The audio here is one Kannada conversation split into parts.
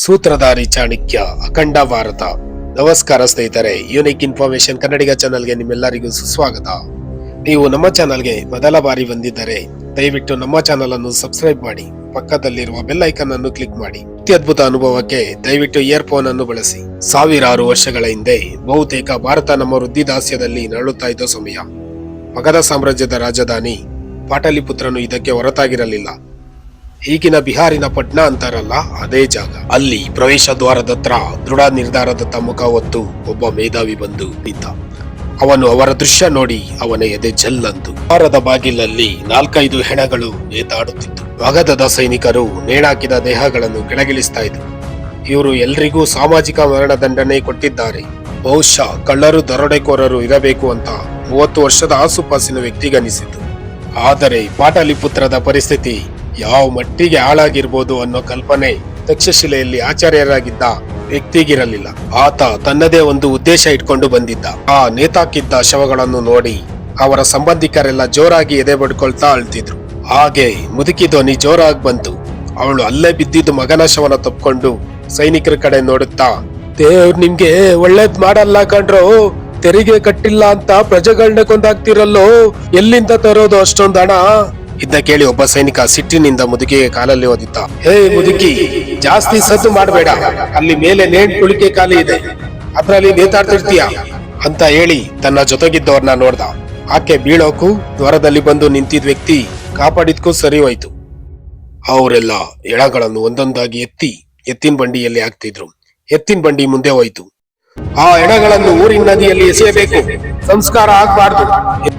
ಸೂತ್ರಧಾರಿ ಚಾಣಕ್ಯ, ಅಖಂಡ ಭಾರತ. ನಮಸ್ಕಾರ ಸ್ನೇಹಿತರೆ ಯುನಿಕ್ ಇನ್ಫಾರ್ಮೇಶನ್ ಕನ್ನಡಿಗ ಚಾನಲ್ಗೆ ನಿಮ್ಮೆಲ್ಲರಿಗೂ ಸುಸ್ವಾಗತ. ನೀವು ನಮ್ಮ ಚಾನಲ್ಗೆ ಮೊದಲ ಬಾರಿ ಬಂದಿದ್ದರೆ, ದಯವಿಟ್ಟು ನಮ್ಮ ಚಾನಲ್ ಅನ್ನು ಸಬ್ಸ್ಕ್ರೈಬ್ ಮಾಡಿ, ಪಕ್ಕದಲ್ಲಿರುವ ಬೆಲ್ ಐಕನ್ ಅನ್ನು ಕ್ಲಿಕ್ ಮಾಡಿ. ಅತ್ಯದ್ಭುತ ಅನುಭವಕ್ಕೆ ದಯವಿಟ್ಟು ಇಯರ್ಫೋನ್ ಅನ್ನು ಬಳಸಿ. ಸಾವಿರಾರು ವರ್ಷಗಳ ಹಿಂದೆ, ಬಹುತೇಕ ಭಾರತ ನಮ್ಮ ವೃದ್ಧಿದಾಸ್ಯದಲ್ಲಿ ನರಳುತ್ತಾ ಇದ್ದ ಸಮಯ. ಮಗಧ ಸಾಮ್ರಾಜ್ಯದ ರಾಜಧಾನಿ, ಪಾಟಲಿಪುತ್ರನು ಇದಕ್ಕೆ ಹೊರತಾಗಿರಲಿಲ್ಲ. ಈಗಿನ ಬಿಹಾರಿನ ಪಟ್ನಾ ಅಂತಾರಲ್ಲ, ಅದೇ ಜಾಗ. ಅಲ್ಲಿ ಪ್ರವೇಶ ದ್ವಾರದ ಹತ್ರ ದೃಢ ನಿರ್ಧಾರದ ಮುಖ ಹೊತ್ತು ಒಬ್ಬ ಮೇಧಾವಿ ಬಂದು ನಿಂತ. ಅವನು ಅವರ ದೃಶ್ಯ ನೋಡಿ ಅವನ ಎದೆ ಜಲ್ಲಂತು ದ್ವಾರದ ಬಾಗಿಲಲ್ಲಿ ನಾಲ್ಕೈದು ಹೆಣಗಳು ನೇತಾಡುತ್ತಿತ್ತು. ಮಗಧದ ಸೈನಿಕರು ನೇಣಾಕಿದ ದೇಹಗಳನ್ನು ಕೆಳಗಿಳಿಸ್ತಾ ಇದ್ರು. ಇವರು ಎಲ್ರಿಗೂ ಸಾಮಾಜಿಕ ಮರಣದಂಡನೆ ಕೊಟ್ಟಿದ್ದಾರೆ. ಬಹುಶಃ ಕಳ್ಳರು ದರೋಡೆಕೋರರು ಇರಬೇಕು ಅಂತ ಮೂವತ್ತು ವರ್ಷದ ಆಸುಪಾಸಿನ ವ್ಯಕ್ತಿಗನಿಸಿತು ಆದರೆ ಪಾಟಲಿಪುತ್ರದ ಪರಿಸ್ಥಿತಿ ಯಾವ ಮಟ್ಟಿಗೆ ಹಾಳಾಗಿರ್ಬೋದು ಅನ್ನೋ ಕಲ್ಪನೆ ತಕ್ಷಶಿಲೆಯಲ್ಲಿ ಆಚಾರ್ಯರಾಗಿದ್ದ ವ್ಯಕ್ತಿಗಿರಲಿಲ್ಲ. ಆತ ತನ್ನದೇ ಒಂದು ಉದ್ದೇಶ ಇಟ್ಕೊಂಡು ಬಂದಿದ್ದ. ಆ ನೇತಾಕಿದ್ದ ಶವಗಳನ್ನು ನೋಡಿ ಅವರ ಸಂಬಂಧಿಕರೆಲ್ಲ ಜೋರಾಗಿ ಎದೆ ಬಡ್ಕೊಳ್ತಾ ಅಳ್ತಿದ್ರು. ಹಾಗೆ ಮುದುಕಿ ಧ್ವನಿ ಜೋರಾಗಿ ಬಂತು. ಅವಳು ಅಲ್ಲೇ ಬಿದ್ದಿದ್ದು ಮಗನ ಶವನ ತಪ್ಕೊಂಡು ಸೈನಿಕರ ಕಡೆ ನೋಡುತ್ತಾ, ದೇವ್ರು ನಿಮ್ಗೆ ಒಳ್ಳೇದ್ ಮಾಡಲ್ಲ ಕಣ್ರೋ, ತೆರಿಗೆ ಕಟ್ಟಿಲ್ಲ ಅಂತ ಪ್ರಜೆಗಳನ್ನ ಕೊಂದಾಗ್ತಿರಲ್ಲೋ ಎಲ್ಲಿಂದ ತರೋದು ಅಷ್ಟೊಂದ್ ಹಣ? ಇದ್ದ ಕೇಳಿ ಒಬ್ಬ ಸೈನಿಕ ಸಿಟ್ಟಿನಿಂದ ಮುದುಕಿಗೆ ಕಾಲಲ್ಲಿ ಓದಿದ್ದ. ಹೇ ಮುದುಕಿ, ಜಾಸ್ತಿ ಸದ್ದು ಮಾಡಬೇಡ. ಅಲ್ಲಿ ಮೇಲೆ ನೇಣ್ ಕುಳಿಕೆ ಖಾಲಿ ಇದೆ. ಅದ್ರಲ್ಲಿ ನೇತಾಡ್ತಿರ್ತೀಯ? ಅಂತ ಹೇಳಿ ತನ್ನ ಜೊತೆಗಿದ್ದವ್ರನ್ನ ನೋಡ್ದ. ಆಕೆ ಬೀಳೋಕು ದ್ವಾರದಲ್ಲಿ ಬಂದು ನಿಂತಿದ್ ವ್ಯಕ್ತಿ ಕಾಪಾಡಿದ್ಕೂ ಸರಿ ಹೋಯ್ತು. ಅವರೆಲ್ಲ ಎಳಗಳನ್ನು ಒಂದೊಂದಾಗಿ ಎತ್ತಿ ಎತ್ತಿನ ಬಂಡಿಯಲ್ಲಿ ಹಾಕ್ತಿದ್ರು. ಎತ್ತಿನ ಬಂಡಿ ಮುಂದೆ ಹೋಯ್ತು. ಆ ಎಡಗಳನ್ನು ಊರಿನ ನದಿಯಲ್ಲಿ ಎಸೆಯಬೇಕು. ಸಂಸ್ಕಾರ ಆಗ್ಬಾರ್ದು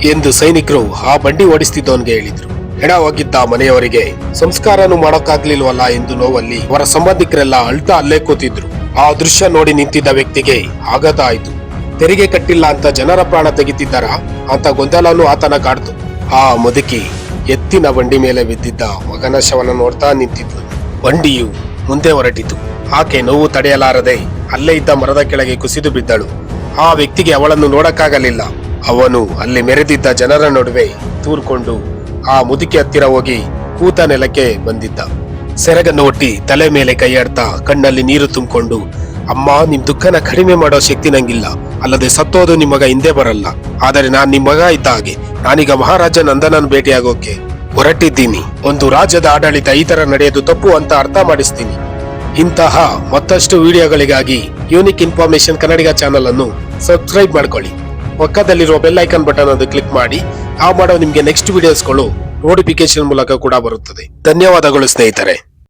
ಎಂದು ಸೈನಿಕರು ಆ ಬಂಡಿ ಓಡಿಸ್ತಿದ್ದವನ್ಗೆ ಹೇಳಿದ್ರು. ಹೆಣ ಹೋಗಿದ್ದ ಮನೆಯವರಿಗೆ ಸಂಸ್ಕಾರನು ಮಾಡೋಕ್ಕಾಗ್ಲಿಲ್ವಲ್ಲ ಎಂದು ನೋವಲ್ಲಿ ಅವರ ಸಂಬಂಧಿಕರೆಲ್ಲ ಅಳ್ತಾ ಅಲ್ಲೇ ಕೂತಿದ್ರು. ಆ ದೃಶ್ಯ ನೋಡಿ ನಿಂತಿದ್ದ ವ್ಯಕ್ತಿಗೆ ಆಘಾತ ಆಯ್ತು ತೆರಿಗೆ ಕಟ್ಟಿಲ್ಲ ಅಂತ ಜನರ ಪ್ರಾಣ ತೆಗಿತಿದ್ದಾರ? ಅಂತ ಗೊಂದಲನು ಆತನ ಕಾಡ್ತು. ಆ ಮುದುಕಿ ಎತ್ತಿನ ಬಂಡಿ ಮೇಲೆ ಬಿದ್ದಿದ್ದ ಮಗನ ಶವನ ನೋಡ್ತಾ ನಿಂತಿದ್ಲು. ಬಂಡಿಯು ಮುಂದೆ ಹೊರಟಿತು. ಆಕೆ ನೋವು ತಡೆಯಲಾರದೆ ಅಲ್ಲೇ ಇದ್ದ ಮರದ ಕೆಳಗೆ ಕುಸಿದು ಬಿದ್ದಳು. ಆ ವ್ಯಕ್ತಿಗೆ ಅವಳನ್ನು ನೋಡಕ್ಕಾಗಲಿಲ್ಲ. ಅವನು ಅಲ್ಲಿ ಮೆರೆದಿದ್ದ ಜನರ ನಡುವೆ ತೂರ್ಕೊಂಡು ಆ ಮುದುಕಿ ಹತ್ತಿರ ಹೋಗಿ ಕೂತ ನೆಲಕ್ಕೆ ಬಂದಿದ್ದ. ಸೆರಗನ್ನು ಒಟ್ಟಿ ತಲೆ ಮೇಲೆ ಕೈಯಾಡ್ತಾ ಕಣ್ಣಲ್ಲಿ ನೀರು ತುಂಬಿಕೊಂಡು, ಅಮ್ಮ, ನಿಮ್ ದುಃಖನ ಕಡಿಮೆ ಮಾಡೋ ಶಕ್ತಿ ನಂಗಿಲ್ಲ. ಅಲ್ಲದೆ ಸತ್ತೋದು ನಿಮ್ಮಗ ಹಿಂದೆ ಬರಲ್ಲ. ಆದರೆ ನಾನ್ ನಿಮ್ ಮಗ ಇದ್ದ ಹಾಗೆ. ನಾನೀಗ ಮಹಾರಾಜ ನಂದನನ್ನು ಭೇಟಿಯಾಗೋಕೆ ಹೊರಟಿದ್ದೀನಿ. ಒಂದು ರಾಜ್ಯದ ಆಡಳಿತ ಈ ತರ ನಡೆಯೋದು ತಪ್ಪು ಅಂತ ಅರ್ಥ ಮಾಡಿಸ್ತೀನಿ. ಇಂತಹ ಮತ್ತಷ್ಟು ವಿಡಿಯೋಗಳಿಗಾಗಿ ಯೂನಿಕ್ ಇನ್ಫಾರ್ಮೇಶನ್ ಕನ್ನಡಿಗ ಚಾನಲ್ ಅನ್ನು ಸಬ್ಸ್ಕ್ರೈಬ್ ಮಾಡ್ಕೊಳ್ಳಿ. ಪಕ್ಕದಲ್ಲಿರುವ ಬೆಲ್ ಐಕನ್ ಬಟನ್ ಅನ್ನು ಕ್ಲಿಕ್ ಮಾಡಿ, ಆ ಮಾಡೋ ನಿಮಗೆ ನೆಕ್ಸ್ಟ್ ವಿಡಿಯೋಸ್ಗಳು ನೋಟಿಫಿಕೇಶನ್ ಮೂಲಕ ಕೂಡ ಬರುತ್ತದೆ. ಧನ್ಯವಾದಗಳು ಸ್ನೇಹಿತರೆ.